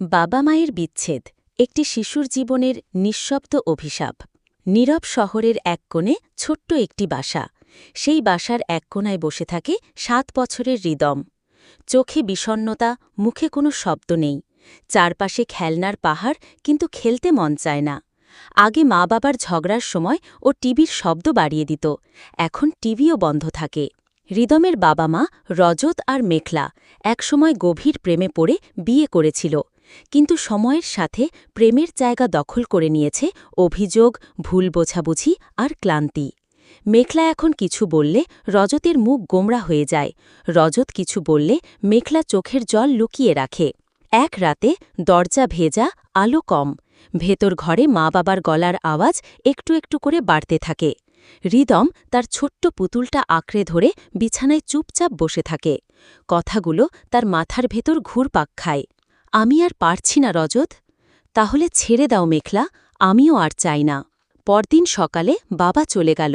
বাবা মায়ের বিচ্ছেদ, একটি শিশুর জীবনের নিঃশব্দ অভিশাপ। নীরব শহরের এক কোণে ছোট্ট একটি বাসা। সেই বাসার এক কোণায় বসে থাকে সাত বছরের হৃদম। চোখে বিষণ্নতা মুখে কোনো শব্দ নেই। চারপাশে খেলনার পাহাড়, কিন্তু খেলতে মন চায় না। আগে মা বাবার ঝগড়ার সময় ও টিভির শব্দ বাড়িয়ে দিত। এখন টিভিও বন্ধ থাকে। হৃদমের বাবা মা রজত আর মেখলা একসময় গভীর প্রেমে পড়ে বিয়ে করেছিল। কিন্তু সময়ের সাথে প্রেমের জায়গা দখল করে নিয়েছে অভিযোগ, ভুল বোঝাবুঝি আর ক্লান্তি। মেখলা এখন কিছু বললে রজতের মুখ গোমরা হয়ে যায়। রজত কিছু বললে মেখলা চোখের জল লুকিয়ে রাখে। এক রাতে দরজা ভেজা, আলো কম। ভেতর ঘরে মা বাবার গলার আওয়াজ একটু একটু করে বাড়তে থাকে। হৃদম তার ছোট্ট পুতুলটা আঁকড়ে ধরে বিছানায় চুপচাপ বসে থাকে। কথাগুলো তার মাথার ভেতর ঘুরপাক খায়। আমি আর পারছি না রজত। তাহলে ছেড়ে দাও মেখলা আমিও আর চাই না। পরদিন সকালে বাবা চলে গেল।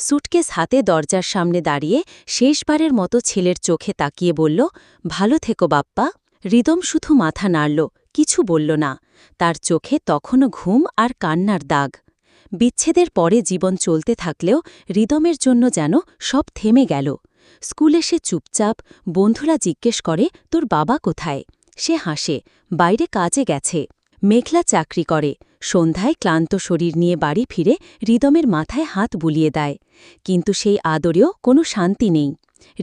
সুটকেস হাতে দরজার সামনে দাঁড়িয়ে শেষবারের মতো ছেলের চোখে তাকিয়ে বলল, ভালো থেকো বাপ্পা। হৃদম শুধু মাথা নাড়ল, কিছু বলল না। তার চোখে তখনও ঘুম আর কান্নার দাগ। বিচ্ছেদের পরে জীবন চলতে থাকলেও হৃদমের জন্য যেন সব থেমে গেল। স্কুলে সে চুপচাপ, বন্ধুরা জিজ্ঞেস করে, তোর বাবা কোথায়? সে হাসে, বাইরে কাজে গেছে। মেঘলা চাকরি করে, সন্ধ্যায় ক্লান্ত শরীর নিয়ে বাড়ি ফিরে হৃদমের মাথায় হাত বুলিয়ে দেয়। কিন্তু সেই আদরেও কোনো শান্তি নেই।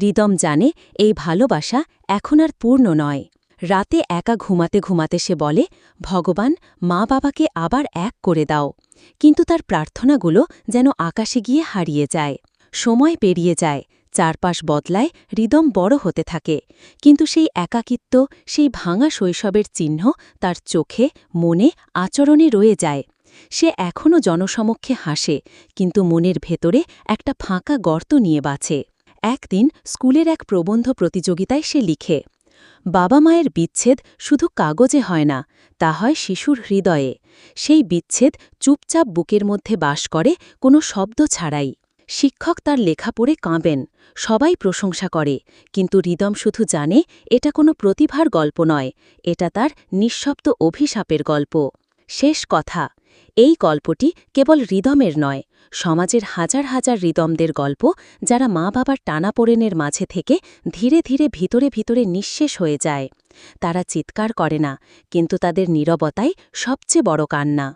হৃদম জানে, এই ভালোবাসা এখন আর পূর্ণ নয়। রাতে একা ঘুমাতে ঘুমাতে সে বলে, ভগবান মা বাবাকে আবার এক করে দাও। কিন্তু তার প্রার্থনাগুলো যেন আকাশে গিয়ে হারিয়ে যায়। সময় পেরিয়ে যায়। চারপাশ বদলায়, হৃদম বড় হতে থাকে। কিন্তু সেই একাকিত্ব, সেই ভাঙা শৈশবের চিহ্ন তার চোখে, মনে, আচরণে রয়ে যায়। সে এখনও জনসমক্ষে হাসে, কিন্তু মনের ভেতরে একটা ফাঁকা গর্ত নিয়ে বাঁচে। একদিন স্কুলের এক প্রবন্ধ প্রতিযোগিতায় সে লিখে, বাবা মায়ের বিচ্ছেদ শুধু কাগজে হয় না, তা হয় শিশুর হৃদয়ে। সেই বিচ্ছেদ চুপচাপ বুকের মধ্যে বাস করে, কোনো শব্দ ছাড়াই। শিক্ষক তার লেখা পড়ে কাঁবেন, সবাই প্রশংসা করে, কিন্তু হৃদম শুধু জানে, এটা কোনো প্রতিভার গল্প নয়, এটা তার নিঃশব্দ অভিশাপের গল্প। শেষ কথা, এই গল্পটি কেবল হৃদমের নয়, সমাজের হাজার হাজার হৃদমদের গল্প, যারা মা বাবার টানাপোড়েনের মাঝে থেকে ধীরে ধীরে ভিতরে ভিতরে নিঃশেষ হয়ে যায়। তারা চিৎকার করে না, কিন্তু তাদের নীরবতাই সবচেয়ে বড় কান্না।